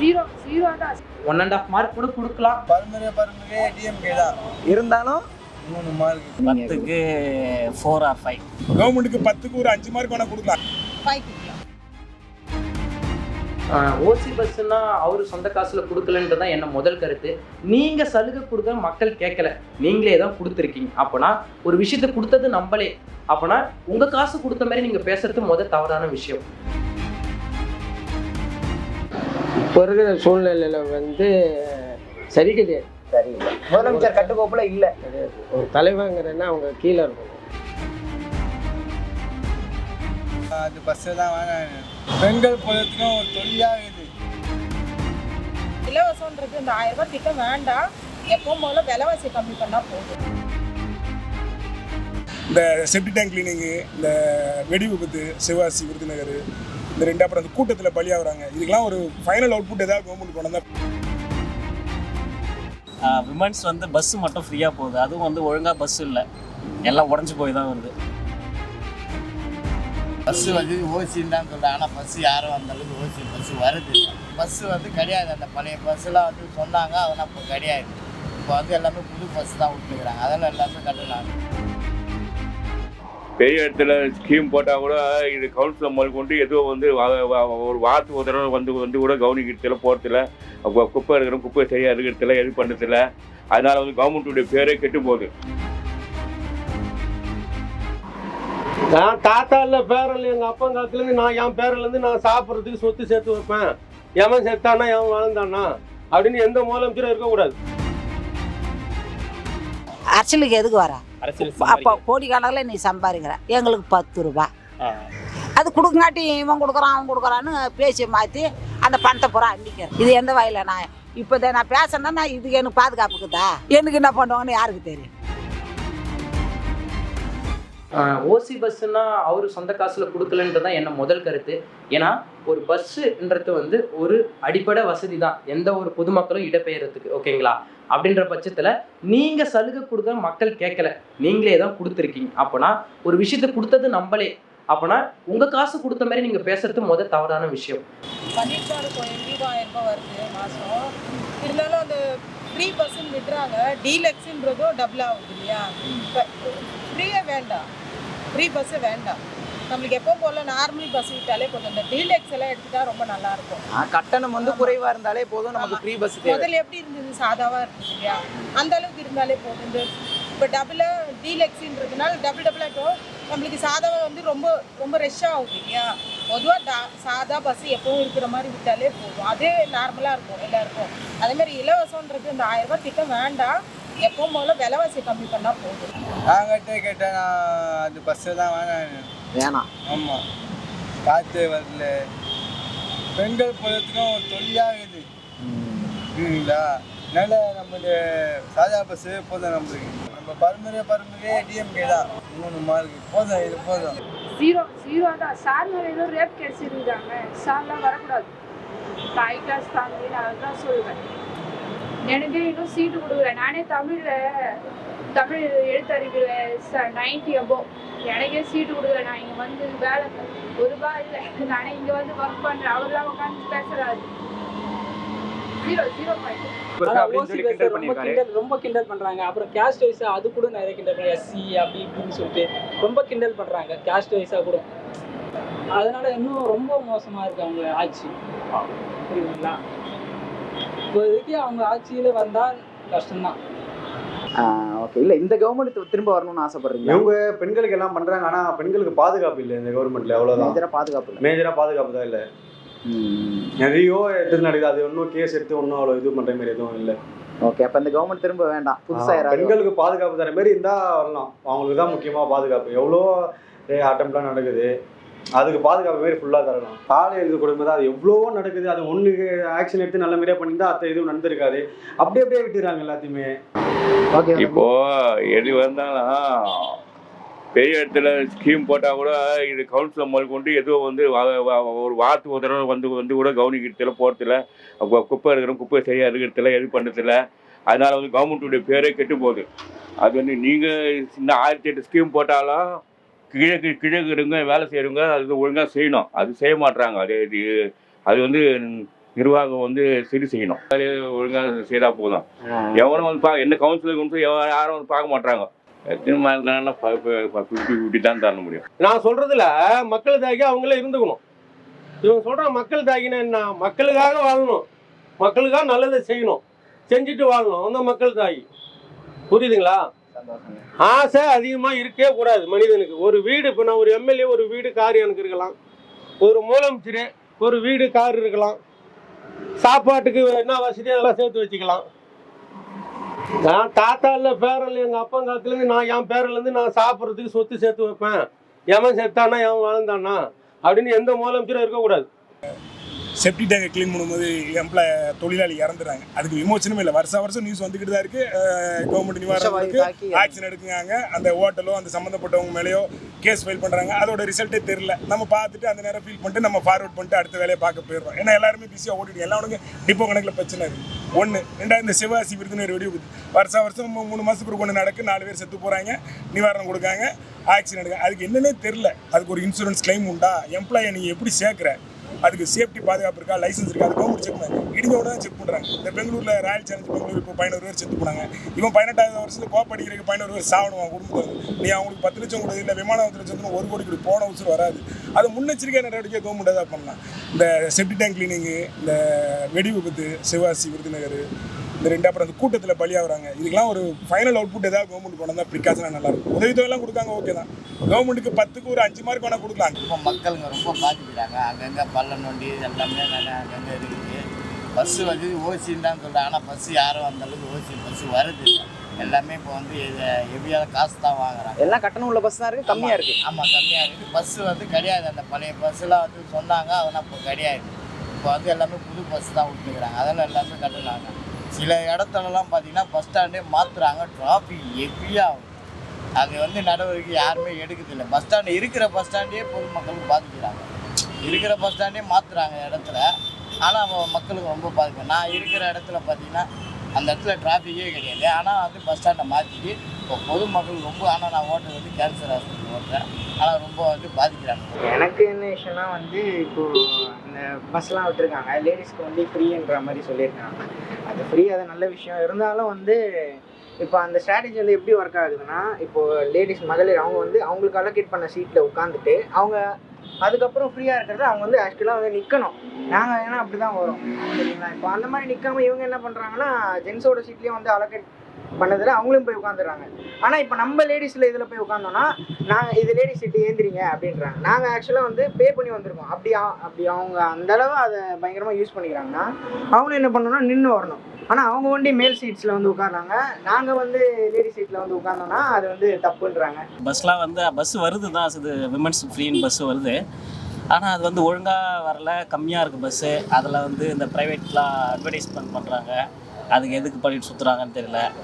Zero zero தான் one and half mark கூட கொடுக்கலாம். பரம்பரை பரம்பரையே டிஎம்கே தான் இருந்தாலும் மூணு மார்க் பத்துக்கு ஃபோர் ஆர் ஃபைவ் கவர்மெண்ட்டுக்கு பத்துக்கு ஒரு அஞ்சு மார்க் வேணா கொடுக்கலாம். ஓசி பஸ்ஸுன்னா அவர் சொந்த காசுல கொடுக்கலன்றது தான் என்ன முதல் கருத்து. நீங்க சலுகை கொடுக்க மக்கள் கேட்கல. நீங்களே தான் கொடுத்துருக்கீங்க. அப்போனா ஒரு விஷயத்தை கொடுத்தது நம்மளே அப்போனா உங்க காசு கொடுத்த மாதிரி நீங்க பேசுறது முத தவறான விஷயம். இப்போ இருக்கிற சூழ்நிலையில் வந்து சரி கிடையாது. சரியில்லை முதலமைச்சர் கட்டுக்கோப்புல இல்லை. ஒரு தலைவங்கிறன்னா அவங்க கீழே இருக்கணும். அது பஸ்ஸு தான் வேணாம் பெண்கள் பொழுதுக்கும் ஒரு தொழிலாக இது. இலவசம்ன்றது இந்த ஆயிரம் ரூபாய் திட்டம் வேண்டாம். எப்பவும் போல விலைவாசி கம்மி பண்ணா போதும். இந்த செப்டி டேங்க் கிளீனிங்கு இந்த வெடி விபத்து சிவாசி விருதுநகர் இந்த ரெண்டு அப்புறம் அந்த கூட்டத்தில் பலியாகிறாங்க. இதுக்கெல்லாம் ஒரு ஃபைனல் அவுட்புட் ஏதாவது கவர்மெண்ட் கொண்டு வந்தா விமன்ஸ் வந்து பஸ் மட்டும் ஃப்ரீயாக போகுது. அதுவும் வந்து ஒழுங்காக பஸ் இல்லை. எல்லாம் உடஞ்சி போய் தான் வருது. பஸ்ஸு வந்து ஓசின்னு தான் சொல்கிறேன் ஆனால் பஸ்ஸு யாரும் அந்த அளவுக்கு ஓசி பஸ்ஸு வருது பஸ்ஸு வந்து கிடையாது. அந்த பழைய பஸ்ஸெலாம் வந்து சொன்னாங்க. அதெல்லாம் இப்போ கிடையாது. இப்போ வந்து எல்லாமே புது பஸ் தான் விட்டுருக்குறாங்க. அதெல்லாம் எல்லாமே கட்டலாம் பெரிய இடத்துல ஸ்கீம் போட்டால் கூட இது கவுன்சிலர் முதல் கொண்டு எதுவும் வந்து ஒரு வாரத்துக்கு ஒரு தடவை வந்து வந்து கூட கவனிக்கிறதுல போகிறதில்ல குப்பை இருக்கிற குப்பை சரியாக இருக்கிறதில்ல எது பண்ணுறதில்ல. அதனால் வந்து கவர்மெண்ட்டுடைய பேரே கெட்டு போகுது. நான் தாத்தா இல்லை பேரன் எங்கள் அப்பா காலத்துலேருந்து நான் என் பேரன்லேருந்து நான் சாப்பிட்றதுக்கு சொத்து சேர்த்து வைப்பேன். எவன் செத்தானா எவன் வளர்ந்தானா அப்படின்னு எந்த முதலமைச்சரும் இருக்கக்கூடாது. அரசியலுக்கு எதுக்கு வர? அப்போ கோடிக்கணக்கில் நீ சம்பாதிக்கிற. எங்களுக்கு பத்து ரூபா. அது கொடுக்கங்காட்டி இவன் கொடுக்குறான் அவன் கொடுக்குறான்னு பேசி மாற்றி அந்த பணத்தை பூரா அண்டிக்கிற இது எந்த வகையில் நான்? இப்போ நான் பேசுனேன்னா இதுக்கு எனக்கு பாதுகாப்புக்குதா? எனக்கு என்ன பண்ணுவாங்கன்னு யாருக்கு தெரியும்? ஓசி பஸ்ஸுன்னா அவர் சொந்த காசுல கொடுக்கலன்றது தான் என்ன முதல் கருத்து. ஏன்னா ஒரு பஸ்ஸுன்றது வந்து ஒரு அடிப்படை வசதி தான் எந்த ஒரு பொதுமக்களும் இடம்பெயர்றதுக்கு ஓகேங்களா? அப்படின்ற பட்சத்துல நீங்க சலுகை கொடுக்க மக்கள் கேட்கல. நீங்களே தான் கொடுத்துருக்கீங்க. அப்போனா ஒரு விஷயத்தை கொடுத்தது நம்மளே. அப்போனா உங்க காசு கொடுத்த மாதிரி நீங்க பேசுறது முத தவறான விஷயம். எங்களுக்கு ஆயிரம் ரூபாய் வருது மாதம் இருந்தாலும் அந்த ஃப்ரீ பஸ்ஸுன்னு விடுறாங்க டீலக்ஸுன்றதும் டபுள் ஆகுது இல்லையா? ஃப்ரீயே வேண்டாம். ஃப்ரீ பஸ்ஸு வேண்டாம். நம்மளுக்கு எப்போ போல நார்மல் பஸ் விட்டாலே போதும். இந்த டீலக்ஸ் எல்லாம் எடுத்துட்டா ரொம்ப நல்லா இருக்கும். கட்டணம் வந்து குறைவாக இருந்தாலே போதும். நமக்கு ஃப்ரீ பஸ் முதல்ல எப்படி இருந்தது? சாதாவா இருந்தது இல்லையா? அந்த அளவுக்கு இருந்தாலே போதும். இந்த இப்போ டபுளா டீலக்ஸுன்றதுனால டபுள் டபுளாக இப்போ நம்மளுக்கு சாதாவை வந்து ரொம்ப ரொம்ப ரஷ் ஆகுது இல்லையா? பொதுவாக சாதா பஸ் எப்பவும் இருக்கிற மாதிரி விட்டாலே போதும். அதே நார்மலாக இருக்கும் எல்லாருக்கும். அதே மாதிரி இலவசம்ன்றது இந்த ஆயிரம் ரூபாய் திட்டம் வேண்டாம். எப்பவும் போல விலைவாசி கம்மி பண்ணா போதும். நாங்கிட்டே கேட்டேன் நான் அது பஸ்ஸு தான் வேணாம் வேணாம். ஆமாம் காற்று வரல. பெண்கள் பொழுதுக்கும் ஒரு தொழிலாக இது புரியுதுங்களா? அதனால நம்மளுடைய சாதா பஸ்ஸு போதும் நம்மளுக்கு. நம்ம பரம்பரை பரம்பரையே டிஎம்கே தான். மூணு மார்க். போதும் இது போதும். ஜீரோ ஜீரோ தான். சார் மேலே ஏதோ ரேப் கேஸ் இருக்காங்க. சார்லாம் வரக்கூடாது. ஹை கிளாஸ் ஃபேமிலி நான் அதுதான் சொல்லுவேன். எனக்கு இன்னும் சீட்டு கொடுக்கல. நானே தமிழில் தமிழ் எழுத்தறிவில் நைன்டி அபோ எனக்கே சீட்டு கொடுக்கல. நான் இங்கே வந்து வேலை ஒரு ரூபாய் இல்லை. நானே இங்கே வந்து ஒர்க் பண்ணுறேன் அவர்லாம் உட்காந்து பேசுகிறாரு ஜீரோ ஜீரோ பாயிண்ட் ரொம்ப கிண்டல் ரொம்ப கிண்டல் பண்றாங்க. அப்புறம் கேஸ்ட் வைஸா அது கூட நிறைய கிண்டல் பண்றாங்க. எஸ்சி அப்படி இப்படின்னு சொல்லிட்டு ரொம்ப கிண்டல் பண்றாங்க. கேஸ்ட் வைஸா கூட. அதனால இன்னும் ரொம்ப மோசமா இருக்கு அவங்க ஆட்சி. புரியுதுங்களா? இப்போதைக்கு அவங்க ஆட்சியில வந்தால் கஷ்டம்தான். ஓகே இல்லை இந்த கவர்மெண்ட் திரும்ப வரணும்னு ஆசைப்படுறீங்க இவங்க பெண்களுக்கு எல்லாம் பண்றாங்க. ஆனா பெண்களுக்கு பாதுகாப்பு இல்லை இந்த கவர்மெண்ட்ல அவ்வளவுதான். மேஜராக பாதுகாப்பு இல்லை. மேஜரா பாதுகாப்பு தான் இல்லை. நிறைய எடுத்து நடக்குது. அது ஒன்றும் கேஸ் எடுத்து ஒன்றும் அவ்வளோ இது பண்ற மாதிரி எதுவும் இல்லை. ஓகே அப்போ இந்த கவர்மெண்ட் திரும்ப வேண்டாம். புதுசாக பெண்களுக்கு பாதுகாப்பு தர மாதிரி இருந்தா வரலாம். அவங்களுக்கு தான் முக்கியமா பாதுகாப்பு. எவ்வளோ அட்டம்ப்ட்லாம் நடக்குது. அதுக்கு பாதுகாப்பு மாரி ஃபுல்லாக தரலாம் காலை எழுது கொடுமை தான் அது எவ்வளவோ நடக்குது. அது ஒன்றுக்கு ஆக்ஷன் எடுத்து நல்ல மாதிரியா பண்ணியிருந்தா அத்தை எதுவும் நடந்திருக்காது. அப்படியே அப்படியே விட்டுறாங்க எல்லாத்தையுமே. ஓகே இப்போ எது வந்தாலும் பெரிய இடத்துல ஸ்கீம் போட்டால் கூட இது கவுன்சிலர் முதல் கொண்டு எதுவும் வந்து ஒரு வாரத்துக்கு ஒரு தடவை வந்து வந்து கூட கவனிக்கிறதில்ல போகிறதில்ல குப்பை இருக்கிற குப்பை சரியாக இருக்கிறதில்ல எது பண்ணுறதில்ல அதனால வந்து கவர்மெண்ட்டுடைய பேரே கெட்டு போகுது. அது வந்து நீங்கள் சின்ன ஆயிரத்தி எட்டு ஸ்கீம் போட்டாலும் கிழக்கு கிழக்கு இருங்க வேலை செய்கிறவங்க அது ஒழுங்காக செய்யணும். அது செய்ய மாட்றாங்க. அது இது அது வந்து நிர்வாகம் வந்து சரி செய்யணும். வேலையை ஒழுங்காக செய்தால் போதும். எவனும் வந்து பா எந்த கவுன்சிலர் வந்து யாரும் வந்து பார்க்க மாட்டாங்க ஃபிஃப்டி ஃபிஃப்டி தான் தர முடியும். நான் சொல்றதுல மக்கள் தாகி அவங்களே இருந்துக்கணும். சொல்றான் மக்கள் தாகினா என்ன? மக்களுக்காக வாழணும். மக்களுக்காக நல்லதை செய்யணும். செஞ்சுட்டு வாழணும். அந்த மக்கள் தாகி புரியுதுங்களா? ஆசை அதிகமா இருக்கவே கூடாது மனிதனுக்கு. ஒரு வீடு இப்போ நான் ஒரு எம்எல்ஏ ஒரு வீடு கார் எனக்கு இருக்கலாம். ஒரு முதலமைச்சர் ஒரு வீடு கார் இருக்கலாம். சாப்பாட்டுக்கு என்ன வசதியோ அதெல்லாம் சேர்த்து வச்சுக்கலாம். நான் தாத்தா இல்லை பேரன் எங்கள் அப்பா காலத்துலேருந்து நான் என் பேரன்லேருந்து நான் சாப்பிட்றதுக்கு சொத்து சேர்த்து வைப்பேன். எவன் செத்தானா எவன் வாழ்ந்தானா அப்படின்னு எந்த முதலமைச்சரும் இருக்கக்கூடாது. செப்டி டேங்கை க்ளீன் பண்ணும்போது எம்ப்ளாய் தொழிலாளி இறந்துறாங்க அதுக்கு விமோச்சனமே இல்லை. வருஷம் வருஷம் நியூஸ் வந்துக்கிட்டு தான் இருக்கு. கவர்மெண்ட் நிவாரணத்துக்கு ஆக்ஷன் எடுக்குங்க அந்த ஹோட்டலோ அந்த சம்மந்தப்பட்டவங்க மேலேயோ கேஸ் ஃபைல் பண்ணுறாங்க அதோட ரிசல்ட்டே தெரில நம்ம பார்த்துட்டு அந்த நேரம் ஃபீல் பண்ணிட்டு நம்ம ஃபார்வர்ட் பண்ணிட்டு அடுத்த வேலையை பார்க்க போயிடுறோம். ஏன்னா எல்லாருமே பிஸியாக ஓடிட்டு எல்லாருக்கும் டிப்போ கணக்கில் பிரச்சனை இருக்குது ஒன்று ரெண்டாவது இந்த சிவகாசி விருதுநகர் வெடி வருஷம் வருஷம் மூணு மாதத்துக்கு ஒன்று நடக்கு. நாலு பேர் செத்து போகிறாங்க நிவாரணம் கொடுக்காங்க எடுக்க அதுக்கு என்னன்னே தெரில அதுக்கு ஒரு இன்சூரன்ஸ் கிளைம் உண்டா? எம்ப்ளாயை நீங்கள் எப்படி சேர்க்குற? அதுக்கு சேஃப்டி பாதுகாப்பு இருக்கா? லைசன்ஸ் இருக்கா? அது கவர்மெண்ட் செக் பண்ணாங்க இடிஞ்சோட தான் செக் பண்ணுறாங்க இந்த பெங்களூரில் ராயல் சேலஞ்ச் பெங்களூர் இப்போ பதினோரு பேர் செத்து போனாங்க. இவன் பதினெட்டாவது வருஷத்துல கோப் அடிக்கிறதுக்கு பதினோரு பேர் சாவணும் குடும்பத்தில் நீ அவங்களுக்கு பத்து லட்சம் கொடுது இல்லை விமான பத்து லட்சம் ஒரு கோடி கொடு போன வருஷம் வராது. அது முன்னெச்சரிக்கை நடவடிக்கை? கவர்மெண்ட் தான் பண்ணலாம். இந்த செப்டி டேங்க் கிளீனிங்கு இந்த வெடி விபத்து சிவாசி விருதுநகர் இந்த ரெண்டு அப்புறம் அந்த கூட்டத்தில் பலியாகிறாங்க. இதுக்கெல்லாம் ஒரு ஃபைனல் அவுட்புட் ஏதாவது கவர்மெண்ட் கொண்டு வந்தால் ப்ரிகாஷனாக நல்லா இருக்கும் உதவித்தொகைலாம் கொடுக்காங்க ஓகே தான். கவர்மெண்ட்டுக்கு பத்துக்கு ஒரு அஞ்சு மார்க் வேணால் கொடுக்கலாம். இப்போ மக்களுங்க ரொம்ப பாதிக்கிறாங்க. அங்கங்கே பள்ளம் நோண்டி எல்லாமே நல்லா அங்கங்கே இருக்குது பஸ்ஸு வந்து ஓசின்னு தான் சொல்கிறாங்க ஆனால் பஸ்ஸு யாரும் அந்த அளவுக்கு ஓசி பஸ்ஸு வருது. எல்லாமே இப்போ வந்து ஹெவியாக காசு தான் வாங்குறாங்க. எல்லாம் கட்டணம் உள்ள பஸ் தான் இருக்கு கம்மியா இருக்கு. ஆமாம் கம்மியாக இருக்குது பஸ்ஸு வந்து கிடையாது. அந்த பழைய பஸ்ஸெலாம் வந்து சொன்னாங்க அதெல்லாம் இப்போ கிடையாது. இப்போ வந்து எல்லாமே புது பஸ் தான் விட்டுக்கிறாங்க அதெல்லாம் எல்லாமே கட்டுனாங்க சில இடத்துலலாம் பார்த்தீங்கன்னா பஸ் ஸ்டாண்டே மாற்றுறாங்க டிராஃபிக் ஹெவியாக அது வந்து நடவடிக்கை யாருமே எடுக்கிறதில்ல. பஸ் ஸ்டாண்டு இருக்கிற பஸ் ஸ்டாண்டே பொதுமக்களுக்கு பாதிக்கிறாங்க. இருக்கிற பஸ் ஸ்டாண்டே மாற்றுறாங்க இடத்துல. ஆனால் மக்களுக்கு ரொம்ப பாதிக்கும் நான் இருக்கிற இடத்துல பார்த்தீங்கன்னா அந்த இடத்துல டிராஃபிக்கே கிடையாது. ஆனால் வந்து பஸ் ஸ்டாண்டை மாற்றிட்டு இப்போ பொதுமக்கள் ரொம்ப ஆனால் நான் ஓட்டுறது வந்து கேன்சர் ஹாஸ்பிட்டல் ஓட்டுறேன். ஆனால் ரொம்ப வந்து பாதிக்கிறாங்க. எனக்கு என்ன விஷயம்னா வந்து இப்போ இந்த பஸ்லாம் விட்டுருக்காங்க. லேடிஸ்க்கு வந்து ஃப்ரீன்ற மாதிரி சொல்லியிருக்காங்க. அது ஃப்ரீ அது நல்ல விஷயம். இருந்தாலும் வந்து இப்போ அந்த ஸ்ட்ராட்டஜி வந்து எப்படி ஒர்க் ஆகுதுன்னா இப்போ லேடிஸ் மகளிர் அவங்க வந்து அவங்களுக்கு அலோகேட் பண்ண சீட்டில் உட்காந்துட்டு அவங்க அதுக்கப்புறம் ஃப்ரீயாக இருக்கிறது அவங்க வந்து ஆக்சுவலாக வந்து நிற்கணும் நாங்கள் ஏன்னா அப்படி தான் வரோம். சரிங்களா? இப்போ அந்த மாதிரி நிற்காம இவங்க என்ன பண்ணுறாங்கன்னா ஜென்ஸோட சீட்லேயும் வந்து அலோகேட் பண்ணதில் அவங்களும் போய் உட்காந்துடுறாங்க ஆனால் இப்போ நம்ம லேடிஸில் இதில் போய் உட்காந்தோன்னா நாங்கள் இது லேடிஸ் சீட்டு ஏந்திரிங்க அப்படின்றாங்க. நாங்கள் ஆக்சுவலாக வந்து பே பண்ணி வந்திருக்கோம். அப்படி அப்படி அவங்க அந்த அளவு அதை பயங்கரமாக யூஸ் பண்ணிக்கிறாங்கன்னா அவங்களும் என்ன பண்ணணும்னா நின்று வரணும். ஆனால் அவங்க வண்டி மேல் சீட்ஸில் வந்து உட்கார்றாங்க. நாங்கள் வந்து லேடி சீட்டில் வந்து உட்காந்தோன்னா அது வந்து தப்புன்றாங்க. பஸ்லாம் வந்து பஸ் வருது தான் இது விமன்ஸ் ஃப்ரீன்னு பஸ் வருது. ஆனால் அது வந்து ஒழுங்காக வரல. கம்மியாக இருக்குது பஸ்ஸு அதில் வந்து இந்த ப்ரைவேட்லாம் அட்வர்டைஸ்மெண்ட் பண்ணுறாங்க அதுக்கு எதுக்கு பண்ணிட்டு சுற்றுறாங்கன்னு தெரியல.